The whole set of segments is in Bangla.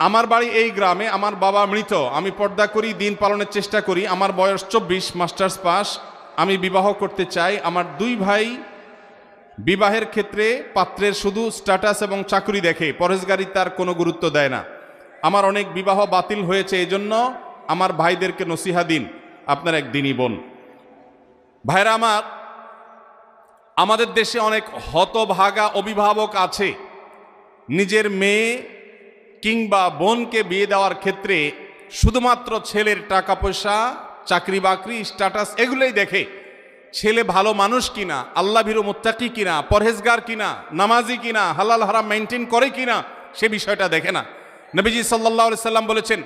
আমার বাড়ি এই গ্রামে আমার বাবা মৃত। আমি পর্দা করি, দিন পালনের চেষ্টা করি। আমার বয়স চব্বিশ, মাস্টার্স পাস। আমি বিবাহ করতে চাই। আমার দুই ভাই বিবাহের ক্ষেত্রে পাত্রের শুধু স্ট্যাটাস এবং চাকরি দেখে। পরেশগারি তার কোনো গুরুত্ব দেয় না। আমার অনেক বিবাহ বাতিল হয়েছে। এজন্য আমার ভাইদেরকে নসিহা দিন। আপনার একদিনই বোন। ভাইরা আমার, আমাদের দেশে অনেক হতভাগা অভিভাবক আছে। নিজের মেয়ে কিংবা বোনকে বিয়ে দেওয়ার ক্ষেত্রে শুধুমাত্র ছেলের টাকা পয়সা, চাকরি বাকরি স্ট্যাটাস এগুলোই দেখে ছেলে ভালো মানুষ কিনা, আল্লাহ ভীরু মোত্তাকি কিনা, পরহেজগার কিনা, নামাজি কিনা, হালাল হারাম মেনটেন করে কিনা, সে বিষয়টা দেখে না। নবীজি সাল্লাহ সাল্লাম বলেছেন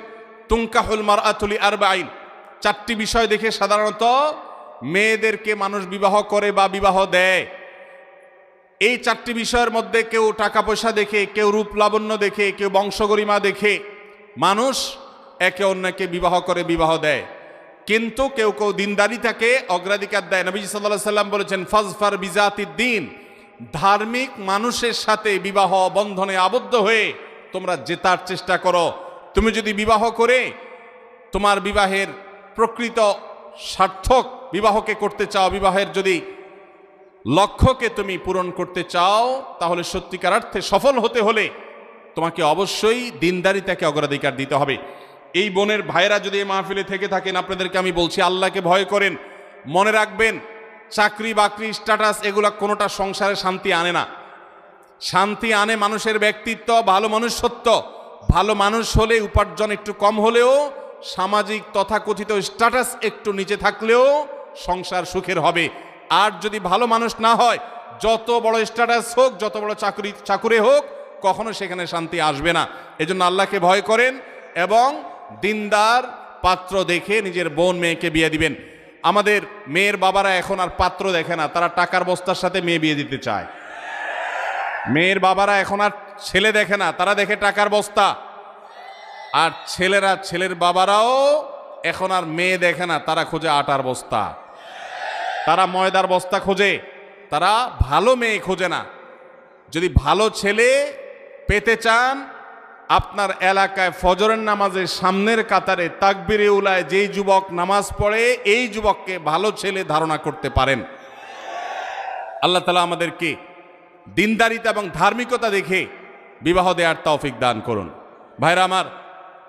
তুঙ্কাহুল মার আতুলি আরবা আইন চারটি বিষয় দেখে সাধারণত মেয়েদেরকে মানুষ বিবাহ করে বা বিবাহ দেয়। এই চারটি বিষয়ের মধ্যে কেউ টাকা পয়সা দেখে, কেউ রূপ লাবণ্য দেখে, কেউ বংশগরিমা দেখে মানুষ একে অন্যকে বিবাহ করে বিবাহ দেয়। কিন্তু কেউ কেউ দিনদারিতাকে অগ্রাধিকার দেয়। নবী সাল্লাহ সাল্লাম বলেছেন, ফজফার বিজাতির দিন ধার্মিক মানুষের সাথে বিবাহ বন্ধনে আবদ্ধ হয়ে তোমরা জেতার চেষ্টা করো। তুমি যদি বিবাহ করে তোমার বিবাহের প্রকৃত সার্থক বিবাহকে করতে চাও, বিবাহের যদি লক্ষ্যকে তুমি পূরণ করতে চাও, তাহলে সত্যিকার অর্থে সফল হতে হলে তোমাকে অবশ্যই দিনদারিতাকে অগ্রাধিকার দিতে হবে। এই বোনের ভাইরা যদি এই মাহফিলে থেকে থাকেন, আপনাদেরকে আমি বলছি, আল্লাহকে ভয় করেন, মনে রাখবেন, চাকরি, বাকরি স্ট্যাটাস এগুলা কোনোটা সংসারে শান্তি আনে না। শান্তি আনে মানুষের ব্যক্তিত্ব, ভালো মানুষ সত্য ভালো মানুষ হলে উপার্জন একটু কম হলেও, সামাজিক তথাকথিত স্ট্যাটাস একটু নিচে থাকলেও সংসার সুখের হবে। আর যদি ভালো মানুষ না হয়, যত বড় স্ট্যাটাস হোক, যত বড় চাকরি, চাকুরে হোক, কখনো সেখানে শান্তি আসবে না। এজন্য আল্লাহকে ভয় করেন এবং দিনদার পাত্র দেখে নিজের বোন মেয়েকে বিয়ে দিবেন। আমাদের মেয়ের বাবারা এখন আর পাত্র দেখে না, তারা টাকার বস্তার সাথে মেয়ে বিয়ে দিতে চায়। মেয়ের বাবারা এখন আর ছেলে দেখে না, তারা দেখে টাকার বস্তা। আর ছেলেরা, ছেলের বাবারাও এখন আর মেয়ে দেখে না, তারা খোঁজে আটার বস্তা। তারা ময়দার বস্তা খোঁজে। তারা ভালো মেয়ে খোঁজে না। যদি ভালো ছেলে পেতে চান, আপনার এলাকায় ফজরের নামাজের সামনের কাতারে তাকবিরে উলায় যেই যুবক নামাজ পড়ে, এই যুবককে ভালো ছেলে ধারণা করতে পারেন। আল্লাহ তালা আমাদেরকে দিনদারিতা এবং ধার্মিকতা দেখে বিবাহ দেওয়ার তৌফিক দান করুন। ভাইরা আমার,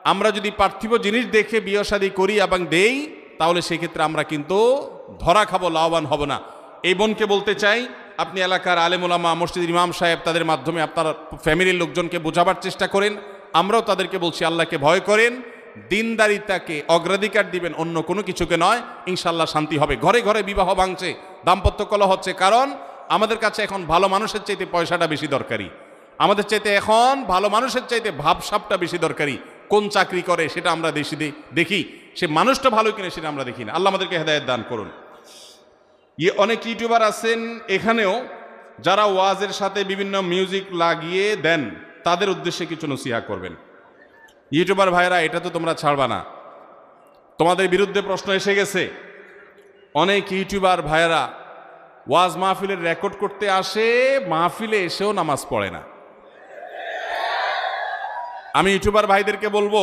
আমরা যদি পার্থিব জিনিস দেখে বিয়ে করি এবং দেই, তাহলে সেক্ষেত্রে আমরা কিন্তু ধরা খাব লাভবান হব না। এই বোনকে বলতে চাই, আপনি এলাকার আলেমুলামা মসজিদ ইমাম সাহেব, তাদের মাধ্যমে আপনার ফ্যামিলির লোকজনকে বোঝাবার চেষ্টা করেন। আমরাও তাদেরকে বলছি, আল্লাহকে ভয় করেন। দিনদারিতাকে অগ্রাধিকার দিবেন, অন্য কোনো কিছুকে নয়। ইনশাল্লাহ শান্তি হবে। ঘরে ঘরে বিবাহ ভাঙছে, দাম্পত্য কলহ হচ্ছে। কারণ আমাদের কাছে এখন ভালো মানুষের চাইতে পয়সাটা বেশি দরকারি। আমাদের চাইতে এখন ভালো মানুষের চাইতে ভাবসাবটা বেশি দরকারি। কোন চাকরি করে সেটা আমরা দেশি দেখি। সে মানুষটা ভালো কিনা সেটা আমরা দেখি না। আল্লাহ আমাদেরকে হেদায়ত দান করুন। ইয়ে অনেক ইউটিউবার আছেন এখানেও, যারা ওয়াজের সাথে বিভিন্ন মিউজিক লাগিয়ে দেন, তাদের উদ্দেশ্যে কিছু নসিহা করবেন। ইউটিউবার ভাইরা এটা তো তোমরা ছাড়বা না। তোমাদের বিরুদ্ধে প্রশ্ন এসে গেছে। অনেক ইউটিউবার ভাইয়েরা ওয়াজ মাহফিলের রেকর্ড করতে আসে, মাহফিলে এসেও নামাজ পড়ে না। আমি ইউটিউবার ভাইদেরকে বলব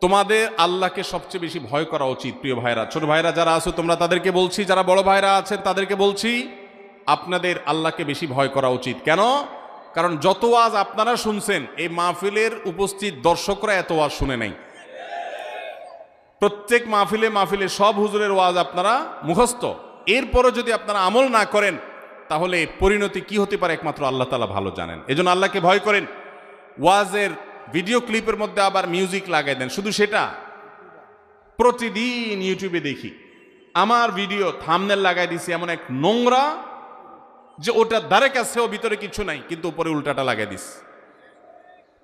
তোমাদের আল্লাহকে সবচেয়ে বেশি ভয় করা উচিত, প্রিয় ভাইরা ছোট ভাইরা যারা আছো, তোমরা তাদেরকে বলছি, যারা বড় ভাইরা আছেন তাদেরকে বলছি, আপনাদের আল্লাহকে বেশি ভয় করা উচিত। কেন? কারণ যত ওয়াজ আপনারা শুনছেন, এই মাহফিলের উপস্থিত দর্শকরা এত ওয়াজ শুনে নাই। প্রত্যেক মাহফিলে মাহফিলে সব হুজুরের ওয়াজ আপনারা মুখস্থ। এরপরও যদি আপনারা আমল না করেন, তাহলে পরিণতি কি হতে পারে একমাত্র আল্লাহ তালা ভালো জানেন। এজন্য আল্লাহকে ভয় করেন। ওয়াজের ভিডিও ক্লিপের মধ্যে আবার মিউজিক লাগাই দেন, শুধু সেটা? প্রতিদিন ইউটিউবে দেখি, আমার ভিডিও থামনেল লাগাই দিছি এমন এক নোংরা যে ওটা দ্বারে কাছেও ভিতরে কিছু নাই, কিন্তু উপরে উল্টাটা লাগাই দিস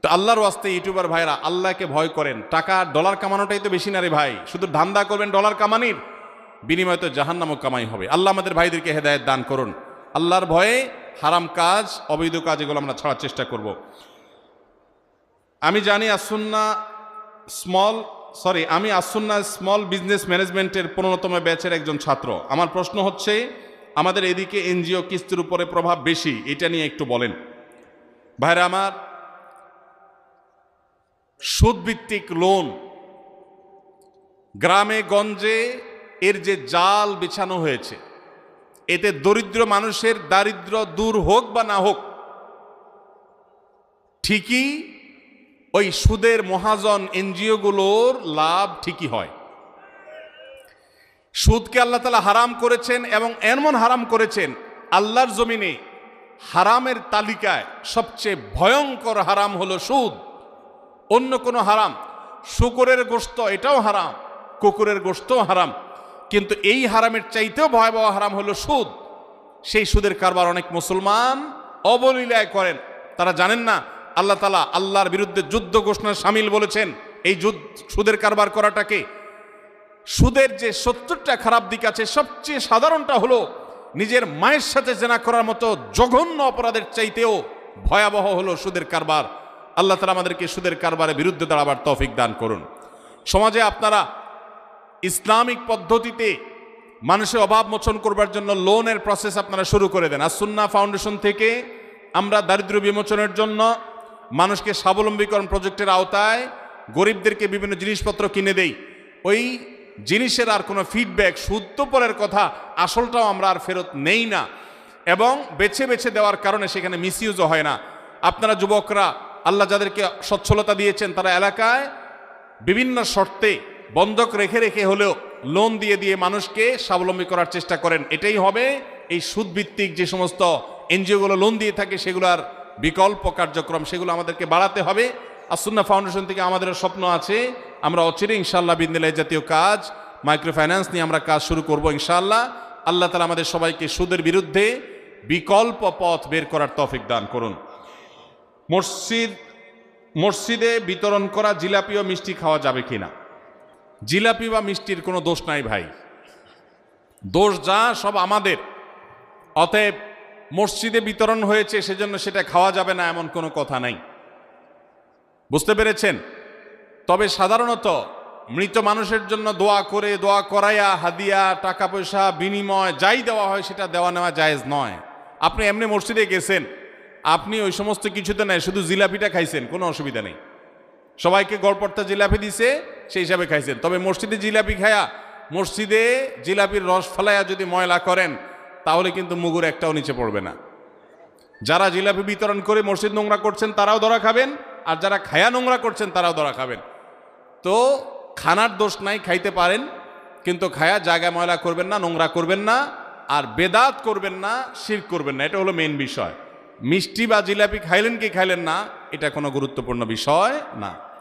তো আল্লাহর ওয়াস্তে ইউটিউবার ভাইরা, আল্লাহকে ভয় করেন, টাকা ডলার কামানোটাই তো বেশি না রে ভাই, শুধু ধান্দা করবেন ডলার কামানির, বিনিময় তো জাহান্নামক কামাই হবে। আল্লাহ আমাদের ভাইদেরকে হেদায়ত দান করুন। আল্লাহর ভয়ে হারাম কাজ, অবৈধ কাজ এগুলো আমরা ছাড়ার চেষ্টা করব। আমি জানি আসুন্না স্মল সরি আমি আসুন্না স্মল বিজনেস ম্যানেজমেন্টের পনেরোতম ব্যাচের একজন ছাত্র। আমার প্রশ্ন হচ্ছে, আমাদের এদিকে এনজিও কিস্তির উপরে প্রভাব বেশি, এটা নিয়ে একটু বলেন। ভাইরা আমার, সুদভিত্তিক লোন গ্রামে, গঞ্জে এর যে জাল বিছানো হয়েছে, এতে দরিদ্র মানুষের দারিদ্র দূর হোক বা না হোক, ঠিকই ওই সুদের মহাজন এনজিওগুলোর লাভ ঠিকই হয়। সুদকে আল্লাহ তালা হারাম করেছেন এবং এমন হারাম করেছেন, আল্লাহর জমিনে হারামের তালিকায় সবচেয়ে ভয়ঙ্কর হারাম হলো সুদ। অন্য কোনো হারাম, শুকুরের গোস্ত এটাও হারাম, কুকুরের গোস্তও হারাম, কিন্তু এই হারামের চাইতেও ভয়াবহ হারাম হলো সুদ। সেই সুদের কারবার অনেক মুসলমান অবলীলায় করেন। তারা জানেন না আল্লাহ তালা আল্লাহর বিরুদ্ধে যুদ্ধ ঘোষণা সামিল বলেছেন। এই সুদের কারবার করাটাকে সুদের যে সত্তরটা খারাপ দিক আছে, সবচেয়ে সাধারণটা হলো নিজের মায়ের সাথে জেনা করার মতো জঘন্য অপরাধের চাইতেও ভয়াবহ হলো সুদের কারবার। আল্লাহ তালা আমাদেরকে সুদের কারবারের বিরুদ্ধে দাঁড়াবার তৌফিক দান করুন। সমাজে আপনারা ইসলামিক পদ্ধতিতে মানুষের অভাব মোচন করবার জন্য লোনের প্রসেস আপনারা শুরু করে দেন। আর সুন্না ফাউন্ডেশন থেকে আমরা দারিদ্র্য বিমোচনের জন্য মানুষকে স্বাবলম্বীকরণ প্রজেক্টের আওতায় গরিবদেরকে বিভিন্ন জিনিসপত্র কিনে দেই। ওই জিনিসের আর কোনো ফিডব্যাক শুদ্ধ পরের কথা আসলটাও আমরা আর ফেরত নেই না। এবং বেছে বেছে দেওয়ার কারণে সেখানে মিসইউজও হয় না। আপনারা যুবকরা, আল্লাহ যাদেরকে সচ্ছলতা দিয়েছেন, তারা এলাকায় বিভিন্ন শর্তে বন্ধক রেখে রেখে হলেও লোন দিয়ে দিয়ে মানুষকে স্বাবলম্বী করার চেষ্টা করেন। এটাই হবে এই সুদভিত্তিক যে সমস্ত এনজিওগুলো লোন দিয়ে থাকে সেগুলোর বিকল্প কার্যক্রম, সেগুলো আমাদেরকে বাড়াতে হবে। আসুন্না ফাউন্ডেশন থেকে আমাদের স্বপ্ন আছে, আমরা অচিরে ইনশাল্লাহ বিদ্যালয় জাতীয় কাজ মাইক্রো ফাইন্যান্স নিয়ে আমরা কাজ শুরু করব ইনশাল্লাহ আল্লাহ তালা আমাদের সবাইকে সুদের বিরুদ্ধে বিকল্প পথ বের করার তফিক দান করুন। মসজিদ, মসজিদে বিতরণ করা জিলাপি ও মিষ্টি খাওয়া যাবে কিনা? জিলাপি বা মিষ্টির কোনো দোষ নাই ভাই। দোষ যা, সব আমাদের। অতএব মসজিদে বিতরণ হয়েছে, সেজন্য সেটা খাওয়া যাবে না এমন কোনো কথা নাই। বুঝতে পেরেছেন? তবে সাধারণত মৃত মানুষের জন্য দোয়া করে, দোয়া করাইয়া, হাদিয়া টাকা পয়সা বিনিময়, যাই দেওয়া হয় সেটা দেওয়া নেওয়া জায়েজ নয়। আপনি এমনি মসজিদে গেছেন, আপনি ওই সমস্ত কিছুতে নেই, শুধু জিলাপিটা খাইছেন, কোনো অসুবিধা নেই। সবাইকে গড়পড়তা জিলাপি দিছে, সেই হিসাবে খাইছেন। তবে মসজিদে জিলাপি খায়া, মসজিদে জিলাপির রস ফেলাইয়া যদি ময়লা করেন তাহলে কিন্তু মুগুর একটাও নিচে পড়বে না। যারা জিলাপি বিতরণ করে মসজিদ নোংরা করছেন, তারাও ধরা খাবেন, আর যারা খায়া নোংরা করছেন, তারাও ধরা খাবেন। তো খানার দোষ নাই, খাইতে পারেন, কিন্তু খায়া জায়গা ময়লা করবেন না, নোংরা করবেন না, আর বেদাত করবেন না শির করবেন না। এটা হলো মেন বিষয়। মিষ্টি বা জিলাপি খাইলেন কি খাইলেন না, এটা কোনো গুরুত্বপূর্ণ বিষয় না।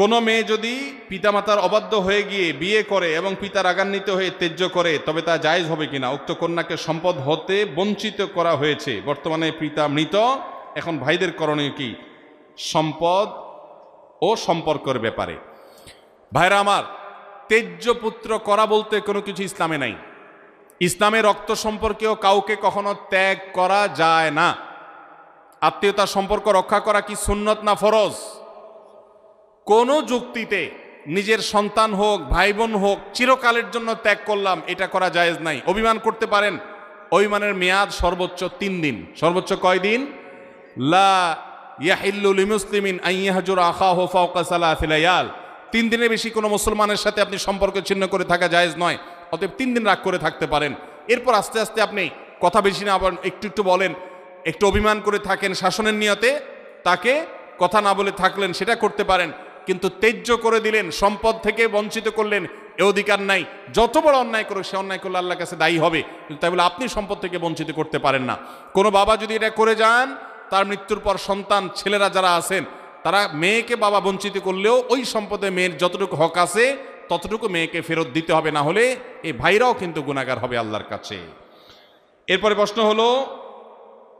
কোনো মেয়ে যদি পিতামাতার অবাধ্য হয়ে গিয়ে বিয়ে করে এবং পিতা রাগান্বিত হয়ে ত্যায্য করে, তবে তা জায়েজ হবে কিনা? উক্ত কন্যাকে সম্পদ হতে বঞ্চিত করা হয়েছে। বর্তমানে পিতা মৃত। এখন ভাইদের করণীয় কি? সম্পদ ও সম্পর্কের ব্যাপারে। ভাইরা আমার তেজ্য পুত্র করা বলতে কোনো কিছু ইসলামে নাই। ইসলামে রক্ত সম্পর্কেও কাউকে কখনো ত্যাগ করা যায় না। আত্মীয়তার সম্পর্ক রক্ষা করা কি সুন্নত না ফরজ? কোনো যুক্তিতে নিজের সন্তান হোক ভাই বোন হোক, চিরকালের জন্য ত্যাগ করলাম, এটা করা জায়েজ নাই। অভিমান করতে পারেন, অভিমানের মেয়াদ সর্বোচ্চ তিন দিন। সর্বোচ্চ কয় দিন? লা সালাফিলায়াল তিন দিনের বেশি কোনো মুসলমানের সাথে আপনি সম্পর্ক ছিন্ন করে থাকা জায়েজ নয়, অতএব তিন দিন রাগ করে থাকতে পারেন। এরপর আস্তে আস্তে আপনি কথা বেশি না আবার একটু একটু বলেন, একটু অভিমান করে থাকেন শাসনের নিয়তে, তাকে কথা না বলে থাকলেন, সেটা করতে পারেন। কিন্তু তেজ্য করে দিলেন, সম্পদ থেকে বঞ্চিত করলেন, এ অধিকার নাই। যত বড় অন্যায় করুক, সে অন্যায় করলে আল্লাহর কাছে দায়ী হবে। কিন্তু তাই বলে আপনি সম্পদ থেকে বঞ্চিত করতে পারেন না। কোনো বাবা যদি এটা করে যান, তার মৃত্যুর পর সন্তান, ছেলেরা যারা আছেন, তারা মেয়েকে বাবা বঞ্চিত করলেও ওই সম্পদে মেয়ের যতটুকু হক আছে, ততটুকু মেয়েকে ফেরত দিতে হবে। না হলে এই ভাইরাও কিন্তু গুণাগার হবে আল্লাহর কাছে। এরপরে প্রশ্ন হলো,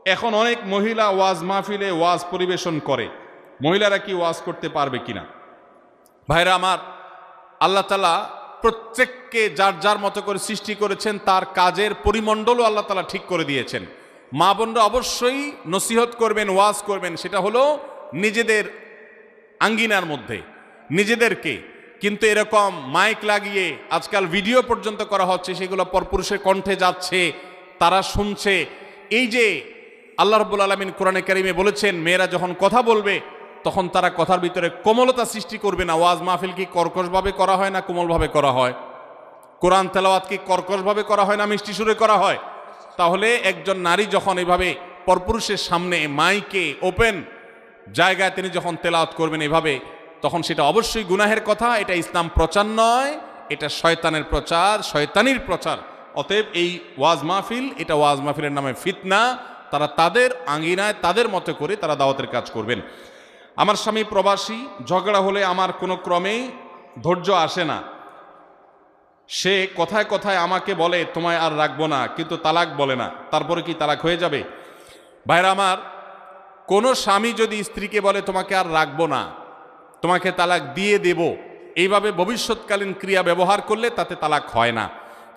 এখন অনেক মহিলা ওয়াজ মাহফিলে ওয়াজ পরিবেশন করে। মহিলারা কি ওয়াজ করতে পারবে কিনা? ভাইরা আমার, আল্লাহ তালা প্রত্যেককে যার যার মতো করে সৃষ্টি করেছেন, তার কাজের পরিমণ্ডলও আল্লাহ তালা ঠিক করে দিয়েছেন। মা বোনরা অবশ্যই নসিহত করবেন, ওয়াজ করবেন, সেটা হলো নিজেদের আঙ্গিনার মধ্যে, নিজেদেরকে। কিন্তু এরকম মাইক লাগিয়ে আজকাল ভিডিও পর্যন্ত করা হচ্ছে, সেগুলো পরপুরুষের কণ্ঠে যাচ্ছে, তারা শুনছে। এই যে আল্লাহ রব্বুল আলমিন কোরআনে কারিমে বলেছেন, মেয়েরা যখন কথা বলবে তখন তারা কথার ভিতরে কোমলতা সৃষ্টি করবে না। ওয়াজ মাহফিল কি কর্কশভাবে করা হয় না কোমলভাবে করা হয়? কোরআন তেলাওয়াত কি কর্কশভাবে করা হয় না মিষ্টি সুরে করা হয়? তাহলে একজন নারী যখন এভাবে পরপুরুষের সামনে মাইকে ওপেন জায়গায় তিনি যখন তেলাওয়াত করবেন এভাবে, তখন সেটা অবশ্যই গুনাহের কথা, এটা ইসলাম প্রচার নয়, এটা শয়তানের প্রচার, শয়তানির প্রচার। অতএব এই ওয়াজ মাহফিল, এটা ওয়াজ মাহফিলের নামে ফিতনা, তারা তাদের আঙ্গিনায়, তাদের মতো করে তারা দাওয়াতের কাজ করবেন। আমার স্বামী প্রবাসী, ঝগড়া হলে আমার কোনো ক্রমেই ধৈর্য আসে না। সে কথায় কথায় আমাকে বলে, তোমায় আর রাখব না। কিন্তু তালাক বলে না। তারপরে কি তালাক হয়ে যাবে? ভাইরা আমার, কোনো স্বামী যদি স্ত্রীকে বলে, তোমাকে আর রাখব না, তোমাকে তালাক দিয়ে দেব। এইভাবে ভবিষ্যৎকালীন ক্রিয়া ব্যবহার করলে তাতে তালাক হয় না।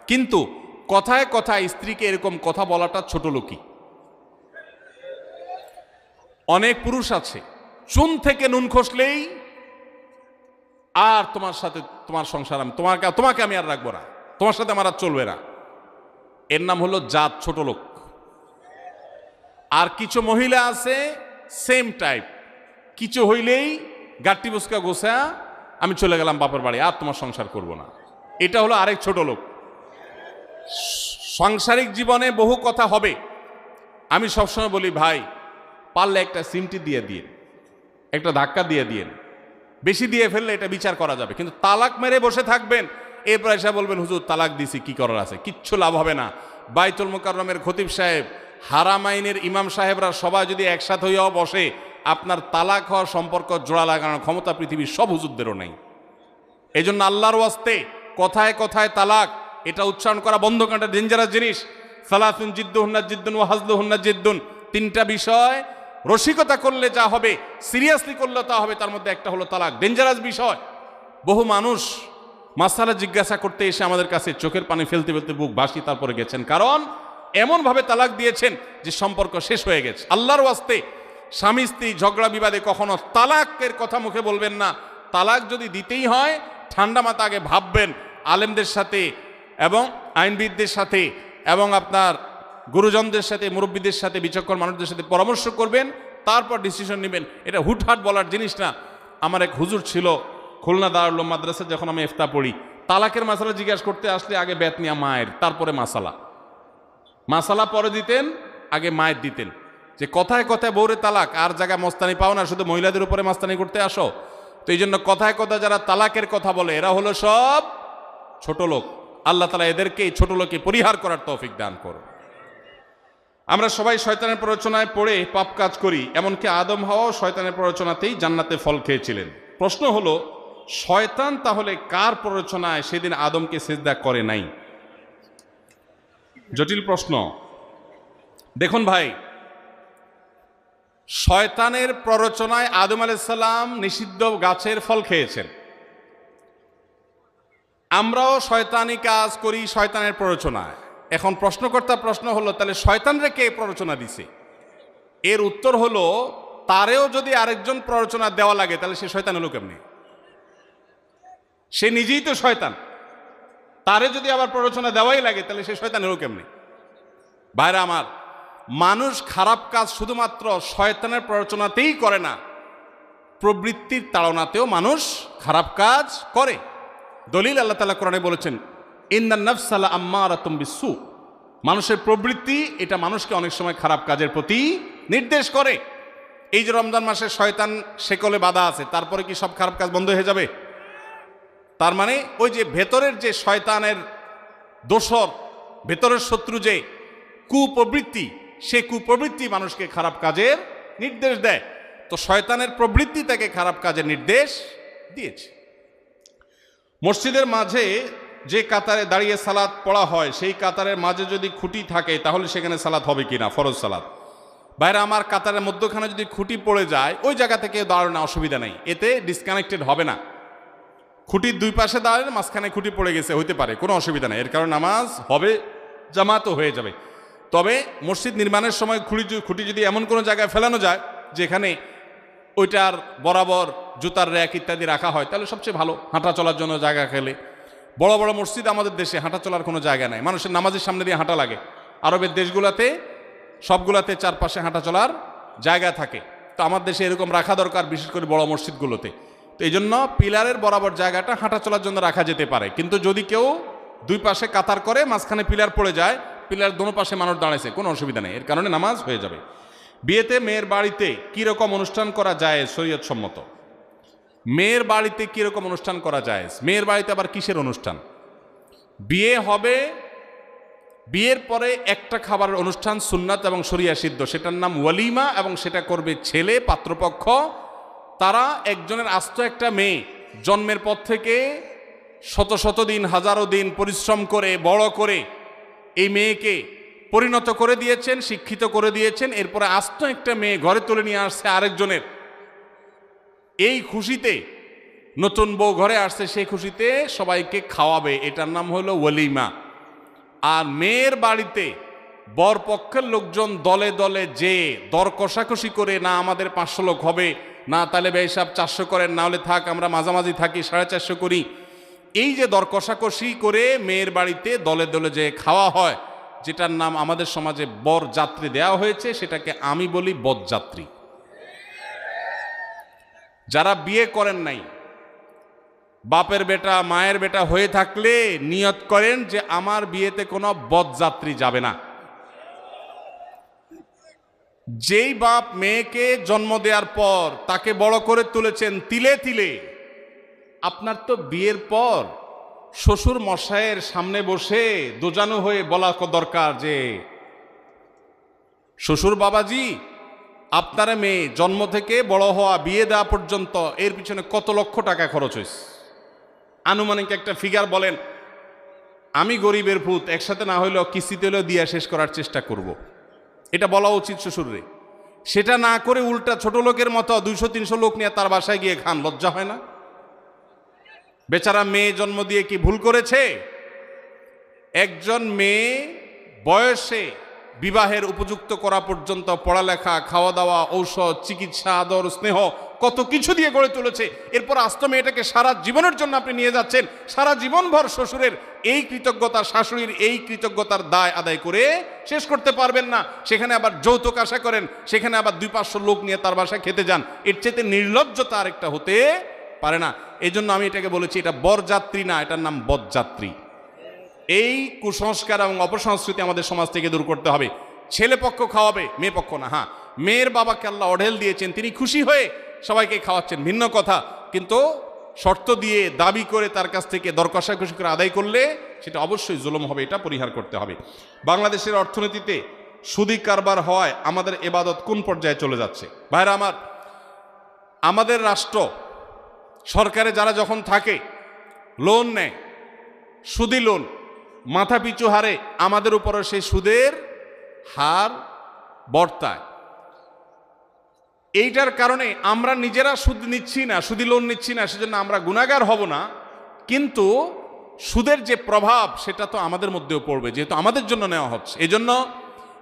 কিন্তু কথায় কথায় স্ত্রীকে এরকম কথা বলাটা ছোট লোকই অনেক পুরুষ আছে চুন থেকে নুন খসলেই আর তোমার সাথে তোমার সংসার আমি তোমাকে তোমাকে আমি আর রাখব না। তোমার সাথে আমার আর চলবে না। এর নাম হলো জাত ছোট লোক। আর কিছু মহিলা আছে সেম টাইপ কিছু হইলেই গাট্টি বুসকা গোসা আমি চলে গেলাম বাপের বাড়ি, আর তোমার সংসার করব না। এটা হলো আরেক ছোট লোক। সাংসারিক জীবনে বহু কথা হবে। আমি সবসময় বলি, ভাই, পারলে একটা সিমটি দিয়ে দিন একটা ধাক্কা দিয়ে দিন বেশি দিয়ে ফেললে এটা বিচার করা যাবে। কিন্তু তালাক মেরে বসে থাকবেন, এরপর এসে বলবেন, হুজুর, তালাক দিছি, কি করার আছে? কিচ্ছু লাভ হবে না। বাইতুল মোকাররমের খতিব সাহেব হারামাইনের ইমাম সাহেবরা সবাই যদি একসাথে হইয়াও বসে, আপনার তালাক হওয়ার সম্পর্ক জোড়া লাগানোর ক্ষমতা পৃথিবীর সব হুজুরদেরও নেই। এই জন্য আল্লাহর ওয়াস্তে কথায় কথায় তালাক, এটা উচ্চারণ করা বন্ধ করা ডেঞ্জারাস জিনিস। সালাফুন জিদ্দু হুন্না জিদ্দুন ওয়াহাজলু হুন্না জিদ্দুন। তিনটা বিষয় রসিকতা করলে যা হবে সিরিয়াসলি করলে তা হবে, তার মধ্যে একটা হলো তালাক। ডেঞ্জারাস বিষয়। বহু মানুষ মাসালা জিজ্ঞাসা করতে এসে আমাদের কাছে চোখের পানি ফেলতে ফেলতে বুক ভাসি তারপরে গেছেন। কারণ এমনভাবে তালাক দিয়েছেন যে সম্পর্ক শেষ হয়ে গেছে। আল্লাহর ওয়াস্তে স্বামী স্ত্রী ঝগড়া বিবাদে কখনো তালাকের কথা মুখে বলবেন না। তালাক যদি দিতেই হয়, ঠান্ডা মাথা আগে ভাববেন। আলেমদের সাথে এবং আইনবিদদের সাথে এবং আপনার গুরুজনদের সাথে, মুরব্বীদের সাথে, বিচক্ষণ মানুষদের সাথে পরামর্শ করবেন, তারপর ডিসিশন নেবেন। এটা হুটহাট বলার জিনিস না। আমার এক হুজুর ছিল খুলনা দারুল মাদ্রাসা যখন আমি এফতা পড়ি। তালাকের মাসালা জিজ্ঞাসা করতে আসলে আগে ব্যাত নিয়া মায়ের, তারপরে মাসালা। মাসালা পরে দিতেন, আগে মায়ের দিতেন। যে কথায় কথায় বৌরে তালাক, আর জায়গায় মস্তানি পাও না, শুধু মহিলাদের উপরে মাস্তানি করতে আসো। তো এই জন্য কথায় কথা যারা তালাকের কথা বলে, এরা হলো সব ছোট লোক। আল্লাহ তালা এদেরকে এই ছোট লোকে পরিহার করার তৌফিক দান করো আমরা সবাই শয়তানের প্ররোচনায় পড়ে পাপ কাজ করি, এমনকি আদম হওয়াও শয়তানের প্ররোচনাতেই জান্নাতে ফল খেয়েছিলেন। প্রশ্ন হলো, শয়তান তাহলে কার প্ররোচনায় সেদিন আদমকে সেজদা করে নাই? জটিল প্রশ্ন। দেখুন ভাই, শয়তানের প্ররোচনায় আদম আলাইসাল্লাম নিষিদ্ধ গাছের ফল খেয়েছেন। আমরাও শয়তানি কাজ করি শয়তানের প্ররোচনায়। এখন প্রশ্নকর্তা প্রশ্ন হলো, তাহলে শয়তানরে কে প্ররোচনা দিছে? এর উত্তর হলো, তারেও যদি আরেকজন প্ররোচনা দেওয়া লাগে, তাহলে সে শয়তান হলো কেমনি? সে নিজেই তো শয়তান। তারে যদি আবার প্ররোচনা দেওয়াই লাগে, তাহলে সে শয়তান হলো কেমনি? বাইরে আমার, মানুষ খারাপ কাজ শুধুমাত্র শয়তানের প্ররোচনাতেই করে না, প্রবৃত্তির তাড়নাতেও মানুষ খারাপ কাজ করে। দলিল আল্লাহ তালা কোরআনে বলেছেন ইন্দান নফসালা আম্মার বিসু। মানুষের প্রবৃত্তি, এটা মানুষকে অনেক সময় খারাপ কাজের প্রতি নির্দেশ করে। এই যে রমজান মাসে শয়তান সেকলে বাধা আছে, তারপরে কি সব খারাপ কাজ বন্ধ হয়ে যাবে? তার মানে ওই যে ভেতরের যে শয়তানের দোসর ভেতরের শত্রু যে কুপ্রবৃত্তি, সে কুপ্রবৃত্তি মানুষকে খারাপ কাজের নির্দেশ দেয়। তো শয়তানের প্রবৃত্তি তাকে খারাপ কাজের নির্দেশ দিয়েছে। মসজিদের মাঝে যে কাতারে দাঁড়িয়ে সালাদ পড়া হয়, সেই কাতারের মাঝে যদি খুঁটি থাকে, তাহলে সেখানে সালাদ হবে কিনা? ফরজ সালাদ বাইরে আমার কাতারের মধ্যখানে যদি খুঁটি পড়ে যায়, ওই জায়গা থেকে দাঁড়ানো অসুবিধা নেই। এতে ডিসকানেক্টেড হবে না। খুঁটির দুই পাশে দাঁড়ালে মাঝখানে খুঁটি পড়ে গেছে, হইতে পারে, কোনো অসুবিধা নেই। এর কারণ নামাজ হবে, জামাতও হয়ে যাবে। তবে মসজিদ নির্মাণের সময় খুঁটি খুঁটি যদি এমন কোনো জায়গায় ফেলানো যায়, যেখানে ওইটার বরাবর জুতার র্যাক ইত্যাদি রাখা হয়, তাহলে সবচেয়ে ভালো হাঁটা চলার জন্য জায়গা খেলে। বড় বড় মসজিদ আমাদের দেশে, হাঁটা চলার কোনো জায়গা নাই। মানুষের নামাজের সামনে দিয়ে হাঁটা লাগে। আরবের দেশগুলোতে সবগুলাতে চারপাশে হাঁটা চলার জায়গা থাকে। তো আমার দেশে এরকম রাখা দরকার, বিশেষ করে বড় মসজিদগুলোতে। তো এই জন্য পিলারের বরাবর জায়গাটা হাঁটা চলার জন্য রাখা যেতে পারে। কিন্তু যদি কেউ দুই পাশে কাতার করে, মাঝখানে পিলার পড়ে যায়, পিলার দোনো পাশে মানুষ দাঁড়াইছে, কোনো অসুবিধা নেই। এর কারণে নামাজ হয়ে যাবে। বিয়েতে, মেয়ের বাড়িতে কীরকম অনুষ্ঠান করা যায় শরীয়ত সম্মত মেয়ের বাড়িতে কীরকম অনুষ্ঠান করা যায়? মেয়ের বাড়িতে আবার কিসের অনুষ্ঠান? বিয়ে হবে, বিয়ের পরে একটা খাবারের অনুষ্ঠান, সুন্নাত এবং সরিয়া সিদ্ধ। সেটার নাম ওয়ালিমা এবং সেটা করবে ছেলে, পাত্রপক্ষ। তারা একজনের আস্ত একটা মেয়ে। জন্মের পর থেকে শত শত দিন, হাজারো দিন পরিশ্রম করে, বড় করে এই মেয়েকে পরিণত করে দিয়েছেন, শিক্ষিত করে দিয়েছেন। এরপরে আস্ত একটা মেয়ে ঘরে তুলে নিয়ে আসছে আরেকজনের। এই খুশিতে নতুন বউ ঘরে আসছে, সেই খুশিতে সবাইকে খাওয়াবে। এটার নাম হলো ওয়ালিমা আর মেয়ের বাড়িতে বর পক্ষের লোকজন দলে দলে যে দর কষাকষি করে, না, আমাদের পাঁচশো লোক হবে, না, তাহলে বে হিসাব চারশো করেন, না হলে থাক, আমরা মাঝামাঝি থাকি, সাড়ে চারশো করি। এই যে দর কষাকষি করে মেয়ের বাড়িতে দলে দলে যে খাওয়া হয়, যেটার নাম আমাদের সমাজে বর যাত্রী দেওয়া হয়েছে, সেটাকে আমি বলি বরযাত্রী যারা বিয়ে করেন নাই, বাপের বেটা, মায়ের বেটা হয়ে থাকলে নিয়ত করেন যে আমার বিয়েতে কোনো বদযাত্রী যাবে না। যেই বাপ মেয়েকে জন্ম দেওয়ার পর তাকে বড় করে তুলেছেন তিলে তিলে, আপনার তো বিয়ের পর শ্বশুর মশাইয়ের সামনে বসে দোজানো হয়ে বলা দরকার যে, শ্বশুর বাবাজি আপনার মেয়ে জন্ম থেকে বড় হওয়া, বিয়ে দেওয়া পর্যন্ত এর পিছনে কত লক্ষ টাকা খরচ হয়েছে? আনুমানিক একটা ফিগার বলেন, আমি গরিবের ভূত, একসাথে না হইলেও কিস্তিতে হলেও দিয়া শেষ করার চেষ্টা করব। এটা বলা উচিত শ্বশুরে সেটা না করে উল্টা ছোট লোকের মতো দুইশো, তিনশো লোক নিয়ে তার বাসায় গিয়ে খান, লজ্জা হয় না? বেচারা মেয়ে জন্ম দিয়ে কি ভুল করেছে? একজন মেয়ে বয়সে বিবাহের উপযুক্ত করা পর্যন্ত পড়ালেখা খাওয়া দাওয়া ঔষধ, চিকিৎসা, আদর, স্নেহ, কত কিছু দিয়ে গড়ে তুলেছে। এরপর আস্ত মেয়েটাকে সারা জীবনের জন্য আপনি নিয়ে যাচ্ছেন। সারা জীবনভর শ্বশুরের এই কৃতজ্ঞতা, শাশুড়ির এই কৃতজ্ঞতার দায় আদায় করে শেষ করতে পারবেন না। সেখানে আবার যৌতুক আশা করেন, সেখানে আবার দুই পাঁচশো লোক নিয়ে তার বাসায় খেতে যান। এর চেয়ে নির্লজ্জতা আরেকটা হতে পারে না। এই জন্য আমি এটাকে বলেছি, এটা বরযাত্রী না, এটার নাম বদযাত্রী। এই কুসংস্কার এবং অপসংস্কৃতি আমাদের সমাজ থেকে দূর করতে হবে। ছেলে পক্ষ খাওয়াবে, মেয়ে পক্ষ না হ্যাঁ। মেয়ের বাবাকে আল্লাহ অঢেল দিয়েছেন, তিনি খুশি হয়ে সবাইকে খাওয়াচ্ছেন, ভিন্ন কথা। কিন্তু শর্ত দিয়ে দাবি করে তার কাছ থেকে দরকষাকষি করে আদায় করলে সেটা অবশ্যই জুলম হবে, এটা পরিহার করতে হবে। বাংলাদেশের অর্থনীতিতে সুদি কারবার হওয়ায় আমাদের এবাদত কোন পর্যায়ে চলে যাচ্ছে? ভাইরা আমার, আমাদের রাষ্ট্র, সরকারে যারা যখন থাকে লোন নেয়, সুদি লোন মাথা পিছু হারে আমাদের উপরে সেই সুদের হার বর্তায়। এইটার কারণে আমরা নিজেরা সুদ নিচ্ছি না, সুদি লোন নিচ্ছি না, সেজন্য আমরা গুণাগার হব না। কিন্তু সুদের যে প্রভাব, সেটা তো আমাদের মধ্যেও পড়বে, যেহেতু আমাদের জন্য নেওয়া হচ্ছে। এই জন্য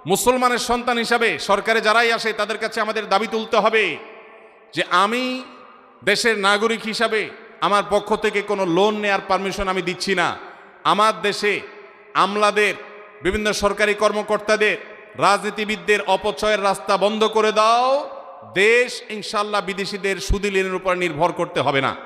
মুসলমানের সন্তান হিসাবে সরকারে যারাই আসে, তাদের কাছে আমাদের দাবি তুলতে হবে যে আমি দেশের নাগরিক হিসাবে আমার পক্ষ থেকে কোনো লোন নেয়ার পারমিশন আমি দিচ্ছি না। আমার দেশে আমলাদের, বিভিন্ন সরকারি কর্মকর্তাদের, রাজনীতিবিদদের অপচয়ের রাস্তা বন্ধ করে দাও। দেশ ইনশাল্লাহ বিদেশিদের সুদি উপর নির্ভর করতে হবে না।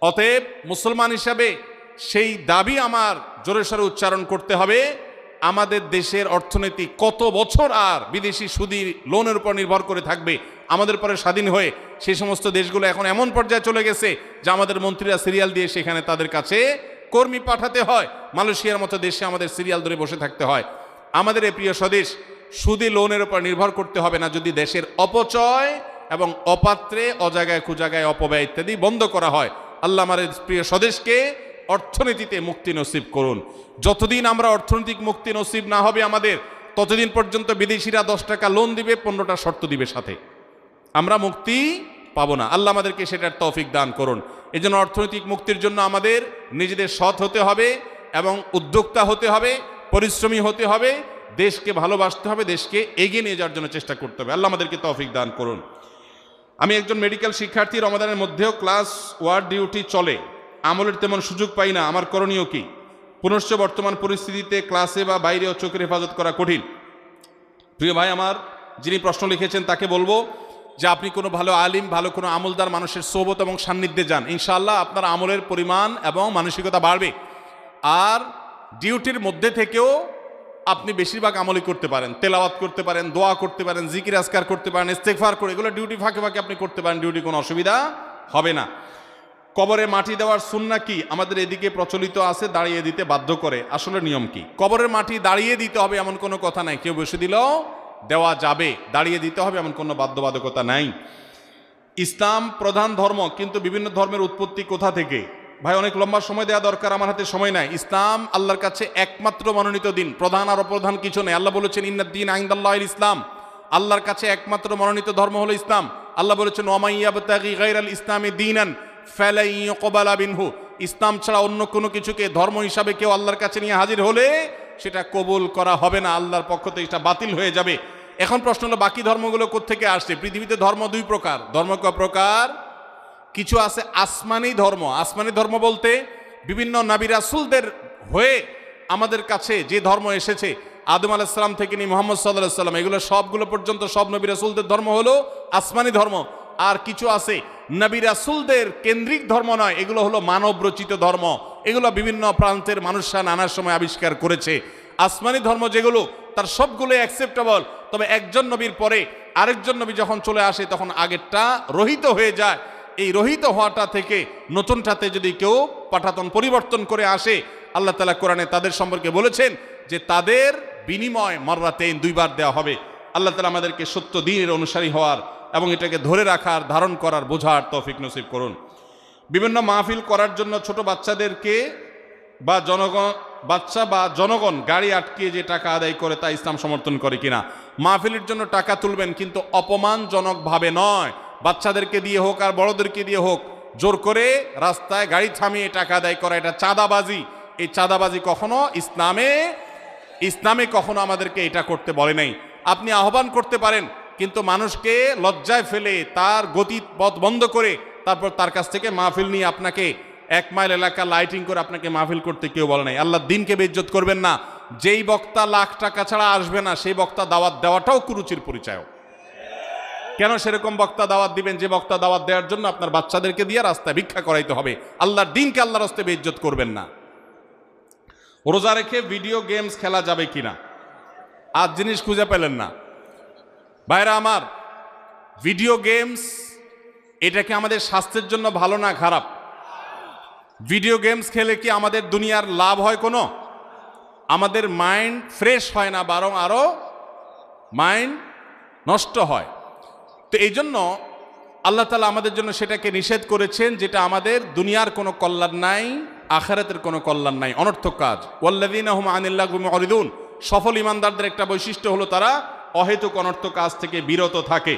অতএব মুসলমান হিসাবে সেই দাবি আমার জোরে সরে উচ্চারণ করতে হবে, আমাদের দেশের অর্থনীতি কত বছর আর বিদেশি সুদি লোনের উপর নির্ভর করে থাকবে? আমাদের পরে স্বাধীন হয়ে সেই সমস্ত দেশগুলো এখন এমন পর্যায়ে চলে গেছে যে আমাদের মন্ত্রীরা সিরিয়াল দিয়ে সেখানে তাদের কাছে কর্মী পাঠাতে হয়, মালয়েশিয়ার মতো দেশে আমাদের সিরিয়াল ধরে বসে থাকতে হয়। আমাদের এই প্রিয় স্বদেশ, সুদি লোনের উপর নির্ভর করতে হবে না, যদি দেশের অপচয় এবং অপাত্রে অজাগায় কুজাগায় অপব্যয় ইত্যাদি বন্ধ করা হয়, আল্লাহ আমার প্রিয় স্বদেশকে অর্থনীতিতে মুক্তি নসিব করুন। যতদিন আমরা অর্থনৈতিক মুক্তি নসিব না হবে আমাদের, ততদিন পর্যন্ত বিদেশিরা দশ টাকা লোন দিবে, পনেরোটা শর্ত দিবে সাথে। আমরা মুক্তি পাবো না। আল্লাহ আমাদেরকে সেটার তৌফিক দান করুন। এই জন্য অর্থনৈতিক মুক্তির জন্য আমাদের নিজেদের সৎ হতে হবে এবং উদ্যোক্তা হতে হবে, পরিশ্রমী হতে হবে, দেশকে ভালোবাসতে হবে, দেশকে এগিয়ে নিয়ে যাওয়ার জন্য চেষ্টা করতে হবে। আল্লাহ আমাদেরকে তৌফিক দান করুন। আমি একজন মেডিকেল শিক্ষার্থী, রমাদানের মধ্যেও ক্লাস ওয়ার্ড ডিউটি চলে। আমলের তেমন সুযোগ পাই না। আমার করণীয় কি? পুনশ্চ বর্তমান পরিস্থিতিতে ক্লাসে বা বাইরেও চোখের হেফাজত করা কঠিন। প্রিয় ভাই আমার, যিনি প্রশ্ন লিখেছেন তাকে বলব যে আপনি কোনো ভালো আলিম, ভালো কোনো আমলদার মানুষের সোবত এবং সান্নিধ্যে যান ইনশাল্লাহ আপনার আমলের পরিমাণ এবং মানসিকতা বাড়বে। আর ডিউটির মধ্যে থেকেও আপনি বেশিরভাগ আমলই করতে পারেন। তেলাওয়াত করতে পারেন, দোয়া করতে পারেন, জিকির, আজকার করতে পারেন ইস্তেকফার করে এগুলো ডিউটি ফাঁকে ফাঁকে আপনি করতে পারেন, ডিউটি কোনো অসুবিধা হবে না। কবরে মাটি দেওয়ার সুন্না কি? আমাদের এদিকে প্রচলিত আছে, দাঁড়িয়ে দিতে বাধ্য করে। আসলে নিয়ম কি? কবরের মাটি দাঁড়িয়ে দিতে হবে এমন কোনো কথা নাই। কেউ বসে দিলেও দেওয়া যাবে, দাঁড়িয়ে দিতে হবে, এমন কোনো বাধ্যবাধকতা নাই। ইসলাম প্রধান ধর্ম, কিন্তু বিভিন্ন ধর্মের উৎপত্তি কোথা থেকে? ভাই, অনেক লম্বা সময় দেওয়া দরকার, আমার হাতে সময় নাই। ইসলাম আল্লাহর কাছে একমাত্র মনোনীত দিন, প্রধান আর অপ্রধান কিছু নেই। আল্লাহ বলেছেন ইন্নাদ্দিন আইন্দাল্লাহ ইসলাম। আল্লাহর কাছে একমাত্র মনোনীত ধর্ম হলো ইসলাম। আল্লাহ বলেছেন ওমাইয়াবতাগি ইসলামী দিনান ফেলাই ইসলাম ছাড়া অন্য কোনো কিছুকে ধর্ম হিসাবে কেউ আল্লাহর কাছে নিয়ে হাজির হলে সেটা কবুল করা হবে না, আল্লাহর পক্ষ থেকে এটা বাতিল হয়ে যাবে। এখন প্রশ্ন হলো, বাকি ধর্মগুলো কোত্থেকে আসছে? পৃথিবীতে ধর্ম দুই প্রকার। ধর্ম ক প্রকার? কিছু আছে আসমানি ধর্ম। আসমানি ধর্ম বলতে বিভিন্ন নাবি রাসুলদের হয়ে আমাদের কাছে যে ধর্ম এসেছে, আদম আলাহিসাল্লাম থেকে নিয়ে মোহাম্মদ সাল্লাহ সাল্লাম, এগুলো সবগুলো পর্যন্ত সব নবী রাসুলদের ধর্ম হলো আসমানি ধর্ম। আর কিছু আছে নবী রাসুলদের কেন্দ্রিক ধর্ম নয়, এগুলো হলো মানব রচিত ধর্ম। এগুলো বিভিন্ন প্রান্তের মানুষরা নানার সময় আবিষ্কার করেছে। আসমানি ধর্ম যেগুলো, তার সবগুলো অ্যাকসেপ্টেবল তবে একজন নবীর পরে আরেকজন নবী যখন চলে আসে, তখন আগেরটা রহিত হয়ে যায়। এই রহিত হওয়াটা থেকে নতুনটাতে যদি কেউ পাঠাতন পরিবর্তন করে আসে, আল্লাহ তালা কোরআনে তাদের সম্পর্কে বলেছেন যে তাদের বিনিময় মর্রাতেন দুইবার দেওয়া হবে। আল্লাহ তালা আমাদেরকে সত্য দিনের অনুসারী হওয়ার এবং এটাকে ধরে রাখার, ধারণ করার বোঝার তৌফিক নসিব করুন। বিভিন্ন মাহফিল করার জন্য ছোট বাচ্চাদেরকে বা জনগণ, বাচ্চা বা জনগণ গাড়ি আটকিয়ে যে টাকা আদায় করে তা ইসলাম সমর্থন করে কিনা। মাহফিলের জন্য টাকা তুলবেন কিন্তু অপমানজনকভাবে নয়। বাচ্চাদেরকে দিয়ে হোক আর বড়দেরকে দিয়ে হোক, জোর করে রাস্তায় গাড়ি থামিয়ে টাকা আদায় করা এটা চাঁদাবাজি। এই চাঁদাবাজি কখনো ইসলামে ইসলামে কখনো আমাদেরকে এটা করতে বলে নাই। আপনি আহ্বান করতে পারেন, কিন্তু মানুষকে লজ্জায় ফেলে তার গতি পথ বন্ধ করে তারপর তার কাছ থেকে মাহফিল নিয়ে আপনাকে এক মাইল এলাকা লাইটিং করে আপনাকে মাহফিল করতে কেউ বলে নাই। আল্লাহ দিনকে বেজ্জত করবেন না। যেই বক্তা লাখ টাকা ছাড়া আসবে না, সেই বক্তা দাওয়াত দেওয়াটাও কুরুচির পরিচয়। কেন সেরকম বক্তা দাওয়াত দিবেন? যে বক্তা দাওয়াত দেওয়ার জন্য আপনার বাচ্চাদেরকে দিয়ে রাস্তায় ভিক্ষা করাইতে হবে। আল্লাহর দিনকে আল্লাহর রাস্তায় বেজ্জত করবেন না। রোজা রেখে ভিডিও গেমস খেলা যাবে কিনা? আজ জিনিস খুঁজে পেলেন না। ভাইরা আমার ভিডিও গেমস এটা কি আমাদের স্বাস্থ্যের জন্য ভালো না খারাপ? ভিডিও গেমস খেলে কি আমাদের দুনিয়ার লাভ হয় কোনো? আমাদের মাইন্ড ফ্রেশ হয় না, বরং আরও মাইন্ড নষ্ট হয়। তো এই জন্য আল্লাহ তালা আমাদের জন্য সেটাকে নিষেধ করেছেন, যেটা আমাদের দুনিয়ার কোনো কল্যাণ নাই, আখারাতের কোনো কল্যাণ নাই। অনর্থক কাজ। ওয়াল্লাদিন আহম আনিল্লাহ অরিদুন সফল ইমানদারদের একটা বৈশিষ্ট্য হলো তারা অহেতুক অনর্থ কাজ থেকে বিরত থাকে।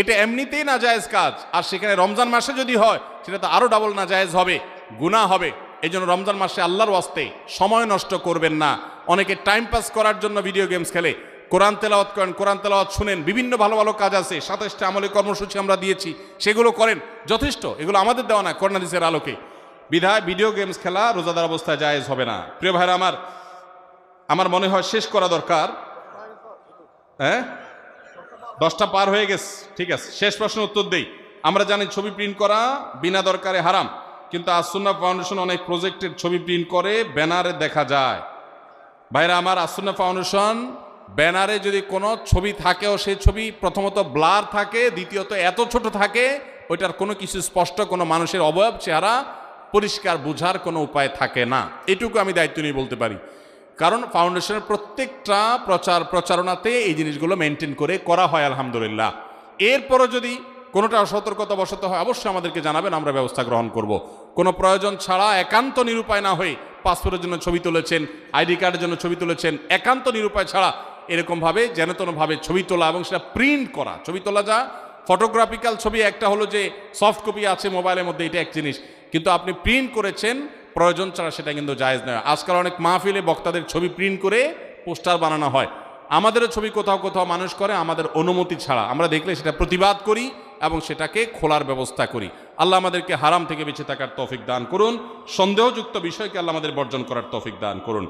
এটা এমনিতেই না জায়েজ কাজ। আর সেখানে রমজান মাসে যদি হয়, সেটা তো আরও ডাবল না জায়েজ হবে গুণা হবে। এই জন্য রমজান মাসে আল্লাহর ওয়াস্তে সময় নষ্ট করবেন না। অনেকে টাইম পাস করার জন্য ভিডিও গেমস খেলে। কোরআন তেলাওয়াত করেন, কোরআন তেলাওয়াত শুনেন, বিভিন্ন ভালো ভালো কাজ আছে, সাতাশটা আমলে কর্মসূচি আমরা দিয়েছি, সেগুলো করেন, যথেষ্ট, এগুলো আমাদের দেওয়া না করোনাদিসের আলোকে। বিধায় ভিডিও গেমস খেলা রোজাদার অবস্থায় জায়েজ হবে না। প্রিয় ভাইরা, আমার আমার মনে হয় শেষ করা দরকার। হ্যাঁ? দশটা পার হয়ে গেছে। ঠিক আছে, শেষ প্রশ্নের উত্তর দেই। আমরা জানি ছবি প্রিন্ট করা বিনা দরকারে হারাম, কিন্তু আসুন্না ফাউন্ডেশন অনেক প্রজেক্টের ছবি প্রিন্ট করে ব্যানারে দেখা যায়। ভাইরা, আমার আসুন্না ফাউন্ডেশন ব্যানারে যদি কোনো ছবি থাকেও, সেই ছবি প্রথমত ব্লার থাকে, দ্বিতীয়ত এত ছোট থাকে, ওইটার কোনো কিছু স্পষ্ট, কোনো মানুষের অবয়ব চেহারা পরিষ্কার বোঝার কোনো উপায় থাকে না। এটুকু আমি দায়িত্ব নিয়ে বলতে পারি। কারণ ফাউন্ডেশনের প্রত্যেকটা প্রচার, প্রচারণাতে এই জিনিসগুলো মেনটেন করে করা হয়, আলহামদুলিল্লাহ। এরপরও যদি কোনোটা অসতর্কতা বশত হয়, অবশ্যই আমাদেরকে জানাবেন, আমরা ব্যবস্থা গ্রহণ করব। কোনো প্রয়োজন ছাড়া একান্ত নিরুপায় না হয়ে পাসপোর্টের জন্য ছবি তুলেছেন, আইডি কার্ডের জন্য ছবি তুলেছেন, একান্ত নিরুপায় ছাড়া এরকমভাবে যেন তেনভাবে ছবি তোলা এবং সেটা প্রিন্ট করা। ছবি তোলা যা ফটোগ্রাফিক্যাল ছবি, একটা হলো যে সফট কপি আছে মোবাইলের মধ্যে, এটা এক জিনিস। কিন্তু আপনি প্রিন্ট করেছেন প্রয়োজন ছাড়া সেটা কিন্তু জায়েজ নয়। আজকাল অনেক মাহফিলে বক্তাদের ছবি প্রিন্ট করে পোস্টার বানানো হয়। আমাদেরও ছবি কোথাও কোথাও মানুষ করে, আমাদের অনুমতি ছাড়া। আমরা দেখলে সেটা প্রতিবাদ করি এবং সেটাকে খোলার ব্যবস্থা করি। আল্লাহ আমাদেরকে হারাম থেকে বেঁচে থাকার তফিক দান করুন। সন্দেহযুক্ত বিষয়কে আল্লাহ আমাদের বর্জন করার তফিক দান করুন।